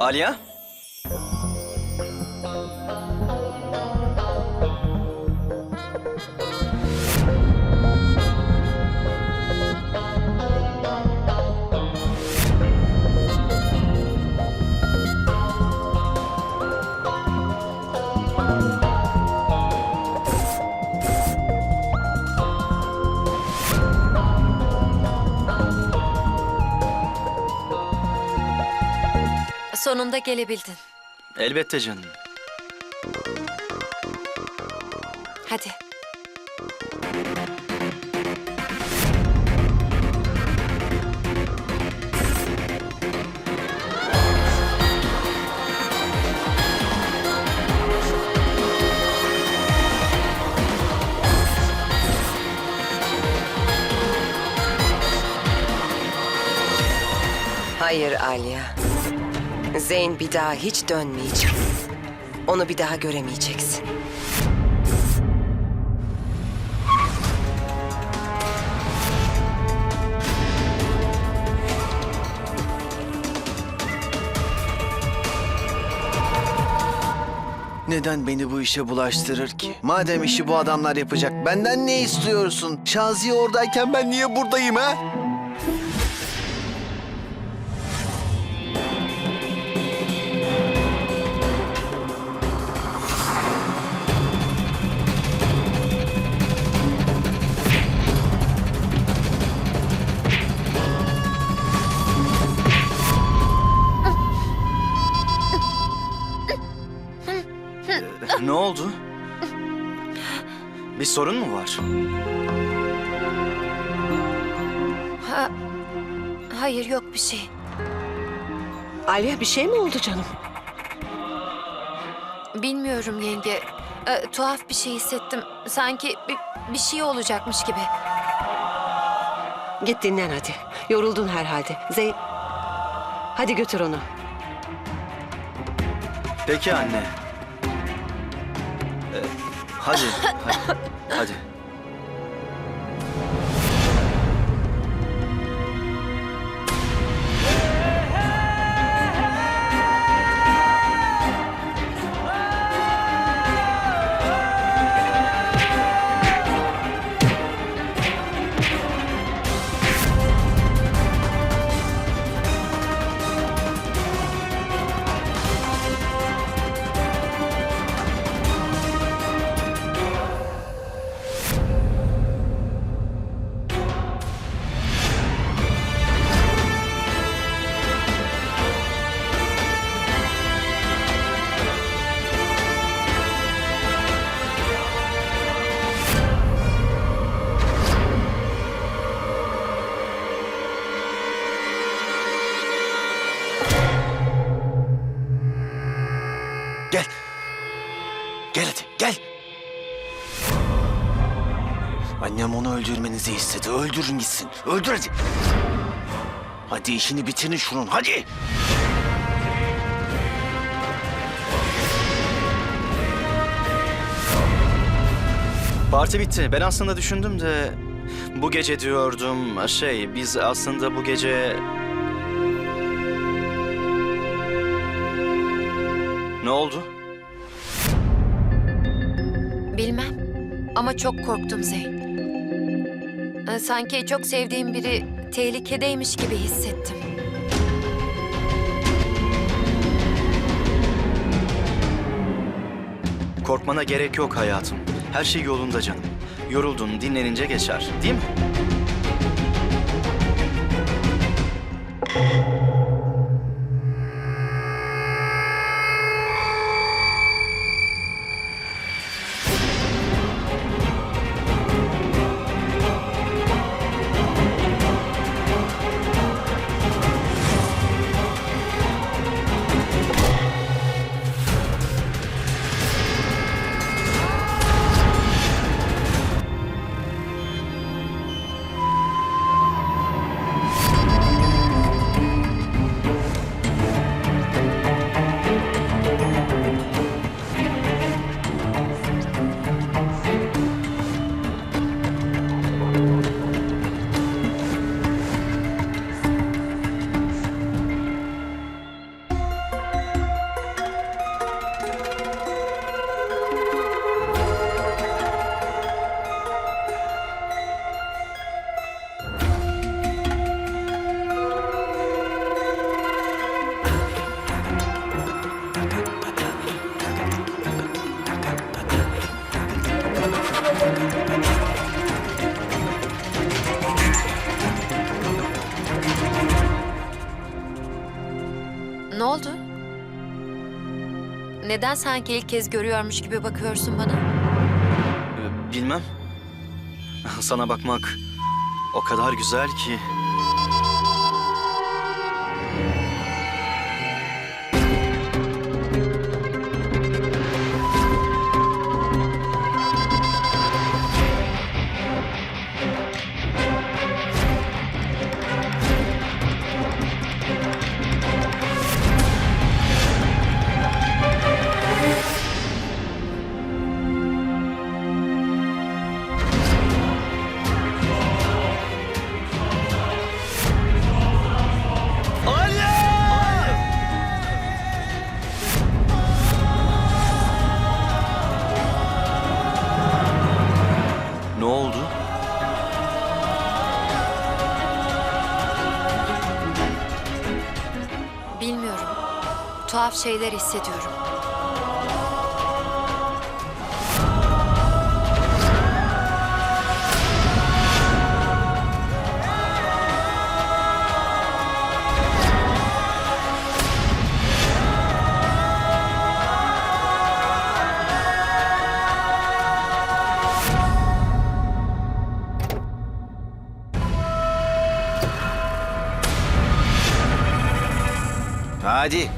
Alia? Sonunda gelebildin. Elbette canım. Hadi. Hayır Alya. Zeyn bir daha hiç dönmeyecek. Onu bir daha göremeyeceksin. Neden beni bu işe bulaştırır ki? Madem işi bu adamlar yapacak, benden ne istiyorsun? Şaziye oradayken ben niye buradayım ha? Ne oldu? Bir sorun mu var? Ha, hayır yok bir şey. Alya bir şey mi oldu canım? Bilmiyorum yenge. Ee, tuhaf bir şey hissettim. Sanki bir, bir şey olacakmış gibi. Git dinlen hadi. Yoruldun herhalde. Zeyn... Hadi götür onu. Peki anne. Ee, hadi, hadi, hadi. Gel. Öldürmenizi istedi. Öldürün gitsin. Öldür hadi. Hadi işini bitirin şunun, hadi. Parti bitti. Ben aslında düşündüm de... Bu gece diyordum, şey, biz aslında bu gece... Ne oldu? Bilmem. Ama çok korktum Zeyn. Ee, sanki çok sevdiğim biri tehlikedeymiş gibi hissettim. Korkmana gerek yok hayatım. Her şey yolunda canım. Yoruldun, dinlenince geçer. Değil mi? Neden sanki ilk kez görüyormuş gibi bakıyorsun bana? Ee, Bilmem. Sana bakmak o kadar güzel ki. Tuhaf şeyler hissediyorum. Hadi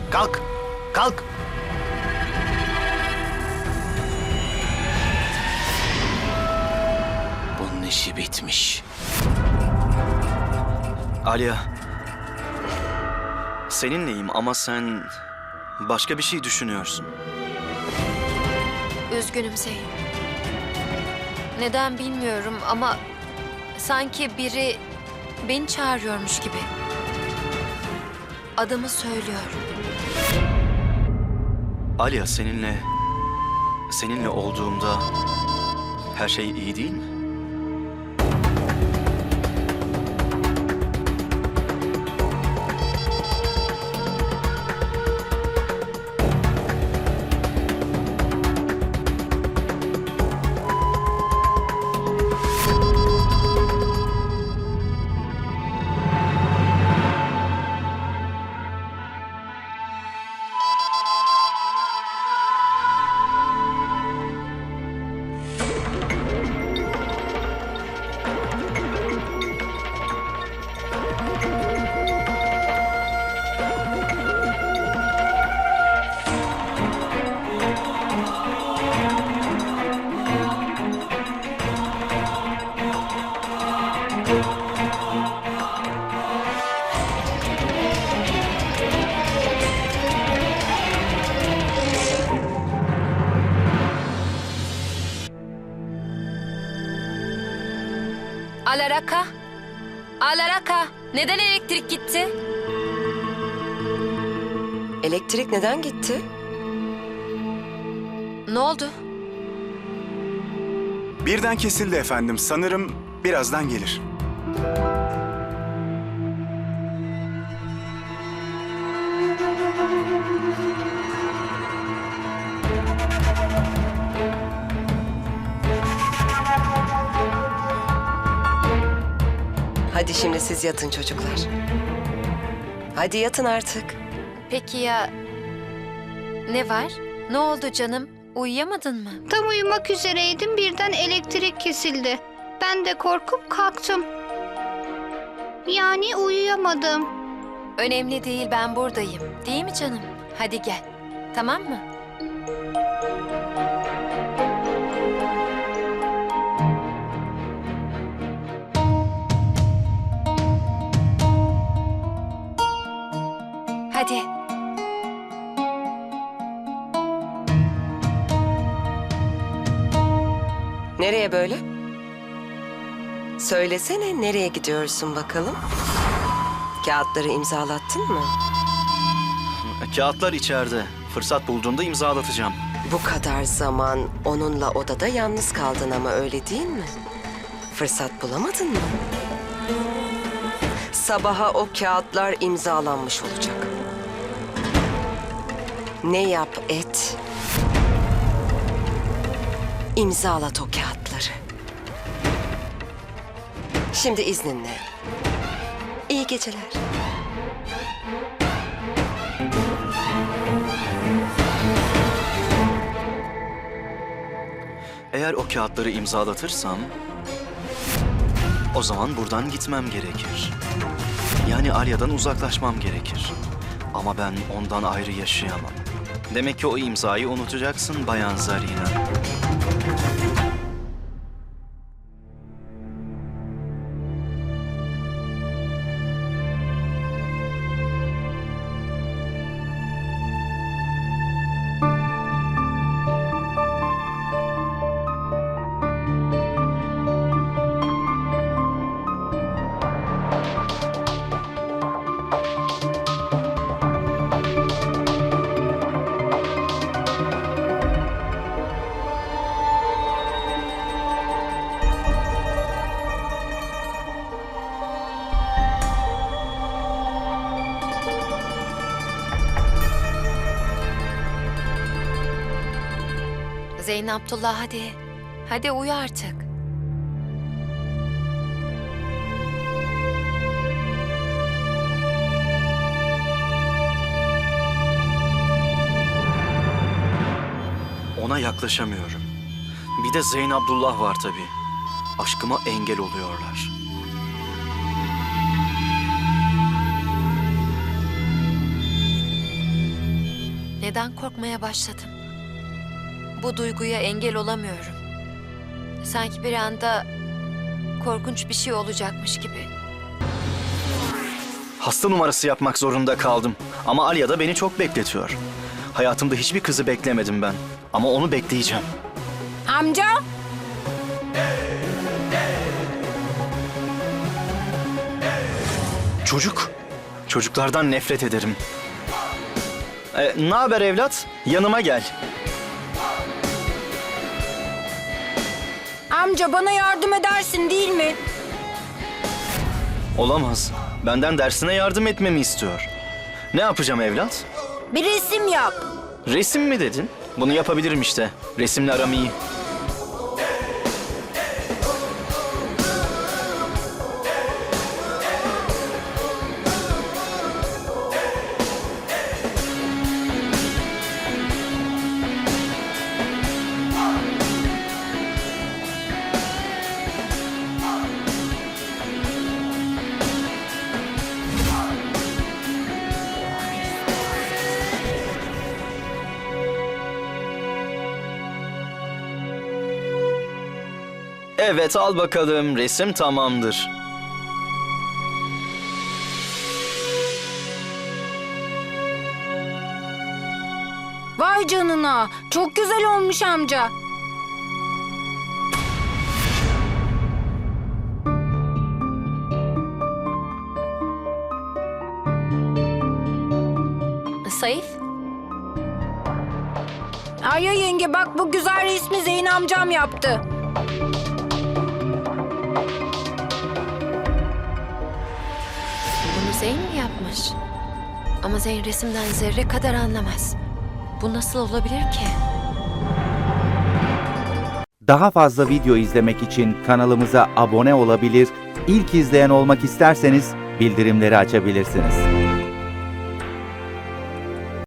işi bitmiş. Alya. Seninleyim ama sen başka bir şey düşünüyorsun. Üzgünüm Zeyn. Neden bilmiyorum ama sanki biri beni çağırıyormuş gibi. Adımı söylüyor. Alya seninle seninle olduğumda her şey iyi değil mi? Alaraka! Alaraka! Neden elektrik gitti? Elektrik neden gitti? Ne oldu? Birden kesildi efendim. Sanırım birazdan gelir. Hadi şimdi siz yatın çocuklar. Hadi yatın artık. Peki ya ne var? Ne oldu canım? Uyuyamadın mı? Tam uyumak üzereydim birden elektrik kesildi. Ben de korkup kalktım. Yani uyuyamadım. Önemli değil ben buradayım. Değil mi canım? Hadi gel. Tamam mı? Hadi. Nereye böyle? Söylesene nereye gidiyorsun bakalım? Kağıtları imzalattın mı? Kağıtlar içeride. Fırsat bulduğumda imzalatacağım. Bu kadar zaman onunla odada yalnız kaldın ama öyle değil mi? Fırsat bulamadın mı? Sabaha o kağıtlar imzalanmış olacak. Ne yap et. İmzalat o kağıtları. Şimdi izninle. İyi geceler. Eğer o kağıtları imzalatırsam o zaman buradan gitmem gerekir. Yani Alya'dan uzaklaşmam gerekir. Ama ben ondan ayrı yaşayamam. Demek ki o imzayı unutacaksın Bayan Zarina. Zeyn Abdullah hadi. Hadi uyu artık. Ona yaklaşamıyorum. Bir de Zeyn Abdullah var tabii. Aşkıma engel oluyorlar. Neden korkmaya başladım? Bu duyguya engel olamıyorum. Sanki bir anda korkunç bir şey olacakmış gibi. Hasta numarası yapmak zorunda kaldım. Ama Alya da beni çok bekletiyor. Hayatımda hiçbir kızı beklemedim ben. Ama onu bekleyeceğim. Amca? Çocuk. Çocuklardan nefret ederim. E, ne haber evlat? Yanıma gel. Amca bana yardım edersin değil mi? Olamaz. Benden dersine yardım etmemi istiyor. Ne yapacağım evlat? Bir resim yap. Resim mi dedin? Bunu yapabilirim işte. Resimle aram iyi. Evet al bakalım. Resim tamamdır. Vay canına. Çok güzel olmuş amca. Saif, Ayya yenge bak bu güzel resmi Zeyn amcam yaptı. Zeyn mi yapmış? Ama Zeyn resimden zerre kadar anlamaz. Bu nasıl olabilir ki? Daha fazla video izlemek için kanalımıza abone olabilir, ilk izleyen olmak isterseniz bildirimleri açabilirsiniz.